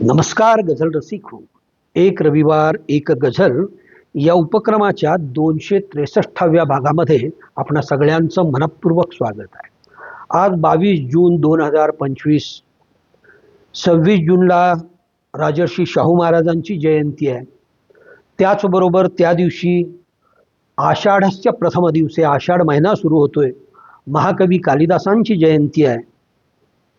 नमस्कार गझल रसिक हो एक रविवार एक गझल. या उपक्रमाच्या दोनशे त्रेसष्टाव्या भागामध्ये आपणा सगळ्यांचं मनपूर्वक स्वागत आहे. आज बावीस जून दोन हजार पंचवीस सव्वीस जूनला राजर्षी शाहू महाराजांची जयंती आहे. त्याचबरोबर त्या दिवशी आषाढस्य प्रथम दिवसे आषाढ महिना सुरू होतोय. महाकवी कालिदासांची जयंती आहे.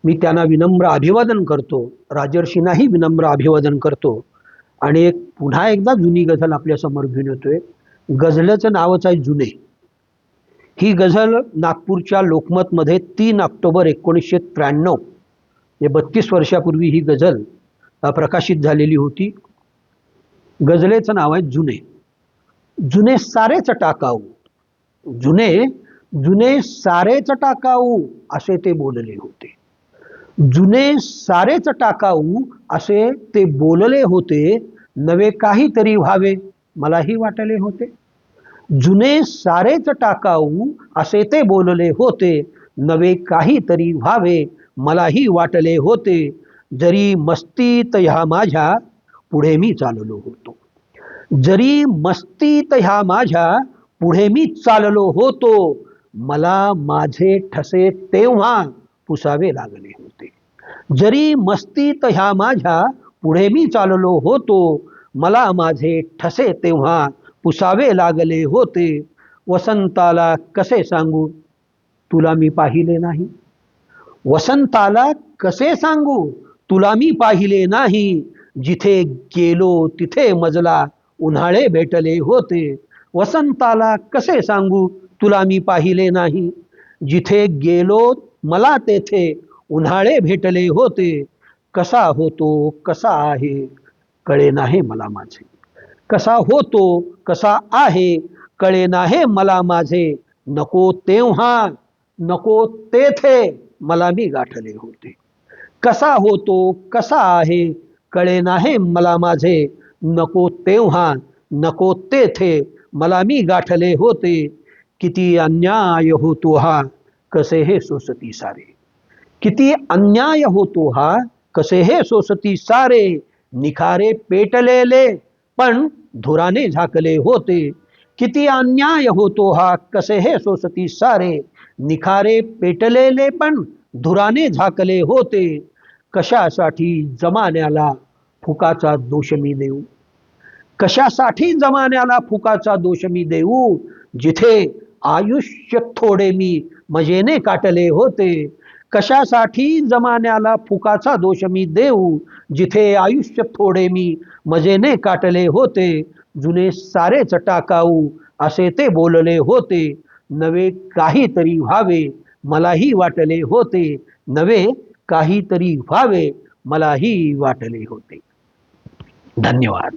मी त्यांना विनम्र अभिवादन करतो. राजर्षींनाही विनम्र अभिवादन करतो. आणि एक पुन्हा एकदा जुनी गझल आपल्यासमोर घेऊन येतोय. गझलचं नावच आहे जुने. ही गझल नागपूरच्या लोकमतमध्ये तीन ऑक्टोबर एकोणीसशे त्र्याण्णव म्हणजे बत्तीस वर्षापूर्वी ही गझल प्रकाशित झालेली होती. गझलेचं नाव आहे जुने. जुने सारेच टाकाऊ जुने जुने सारेच टाकाऊ असे ते बोलले होते. जुने सारेच टाकाऊ असे ते बोलले होते नवे काहीतरी व्हावे मलाही वाटले होते. जुने सारेच टाकाऊ असे ते बोलले होते नवे काहीतरी व्हावे मलाही वाटले होते. जरी मस्तीत ह्या माझ्या पुढे मी चाललो होतो. जरी मस्तीत ह्या माझ्या पुढे मी चाललो होतो मला माझे ठसे तेव्हा पुसावे लागले होते. जरी मस्तीत ह्या माझ्या पुढे मी चाललो होतो. मला माझे ठसे तेव्हा पुसावे लागले होते. वसंताला कसे सांगू? तुला मी पाहिले नाही. वसंताला कसे सांगू? तुला मी पाहिले नाही. जिथे गेलो तिथे मजला उन्हाळे भेटले होते. वसंताला कसे सांगू? तुला मी पाहिले नाही. जिथे गेलो मला तेथे उन्हाळे भेटले होते. कसा होतो, कसा आहे? कळे नाही मला माझे. कसा होतो, कसा आहे? कळे नाही मला माझे. नको तेव्हा, नको तेथे मला मी गाठले होते. कसा होतो, कसा आहे? कळे नाही मला माझे. नको तेव्हा, नको तेथे मला मी गाठले होते. किती अन्याय होतो हा. कसे हे सोसती सारे. किती अन्याय होतो हा? कसे हे सोसती सारे? निखारे पेटलेले पण धुराने झाकले होते. किती अन्याय होतो हा? कसे हे सोसती सारे? निखारे पेटलेले पण धुराने झाकले होते. कशासाठी जमान्याला फुकाचा दोष मी देऊ? कशासाठी जमान्याला फुकाचा दोष मी देऊ? जिथे आयुष्य थोडे मी मजेने काटले होते. कशासाठी जमान्याला फुकाचा दोष मी देऊ? जिथे आयुष्य थोडे मी मजेने काटले होते. जुने सारेच टाकाऊ असे ते बोलले होते. नवे काहीतरी व्हावे मलाही वाटले होते. नवे काहीतरी व्हावे मलाही वाटले होते. धन्यवाद.